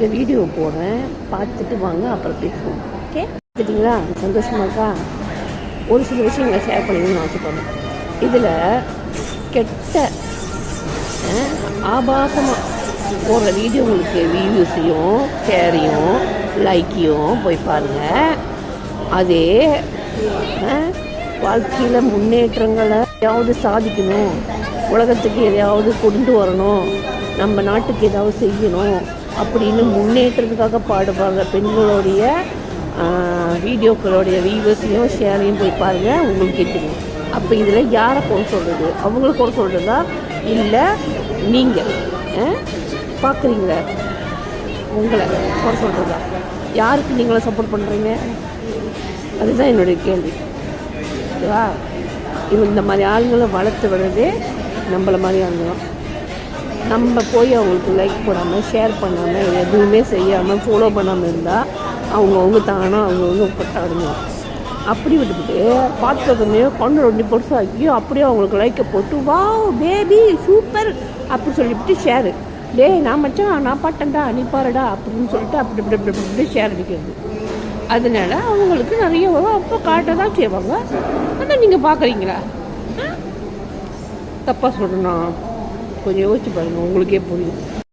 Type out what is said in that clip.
இன்றைக்கி வீடியோ போடுறேன். பார்த்துட்டு வாங்க அப்புறம் பேசுவோம். ஓகே. பார்த்துட்டிங்களா? சந்தோஷமா இருக்கா? ஒரு சில விஷயங்களை ஷேர் பண்ணிக்கணும்னு ஆசைப்படுறேன் இதில் கெட்ட ஆபாசமாக போடுற வீடியோ உங்களுக்கு வியூஸையும் ஷேரையும் லைக்கையும் போய் பாருங்கள் அதே வாழ்க்கையில் முன்னேற்றங்களை எதையாவது சாதிக்கணும். உலகத்துக்கு எதையாவது கொண்டு வரணும். நம்ம நாட்டுக்கு ஏதாவது செய்யணும். அப்படின்னு முன்னேற்றத்துக்காக பாடுவாங்க பெண்களுடைய வீடியோக்களுடைய வியூவர்ஸையும் ஷேரையும் போய் பாருங்கள் உங்களுக்கு தெரியும் அப்போ இதில் யாரை குறை சொல்கிறது அவங்கள குறை சொல்கிறதா இல்லை நீங்கள் பார்க்குறீங்களே உங்களை குறை சொல்கிறதா யாருக்கு நீங்களே சப்போர்ட் பண்ணுறீங்க அதுதான் என்னுடைய கேள்வி. ஓகேவா? இவன் இந்த மாதிரி ஆளுங்களை வளர்த்து விடுறதே நம்மளை மாதிரி ஆளுங்க நம்ம போய் அவங்களுக்கு லைக் போடாமல் ஷேர் பண்ணாமல் எதுவுமே செய்யாமல் ஃபாலோ பண்ணாமல் இருந்தால் அவங்கவுங்க தானாக அவங்கவுங்க கொட்டாடுங்க அப்படி விட்டுவிட்டு பார்த்ததுமே கொண்டு ரெண்டு பொருசம் ஆக்கி அப்படியே அவங்களுக்கு லைக்கை போட்டு வா பேபி சூப்பர் அப்படி சொல்லிவிட்டு ஷேரு டே நான் மச்சான் நான் பாட்டேன்டா நீ பாருடா அப்படின்னு சொல்லிட்டு அப்படி இப்படி இப்படி இப்படி ஷேர் அடிக்கிறது. அதனால அவங்களுக்கு நிறைய வரும். அப்போ காட்ட தான் செய்வாங்க. அதை நீங்கள் பார்க்குறீங்களா? தப்பாக சொல்லணும் கொஞ்சம் யோசிச்சு பாருங்கள் உங்களுக்கே புரியும்.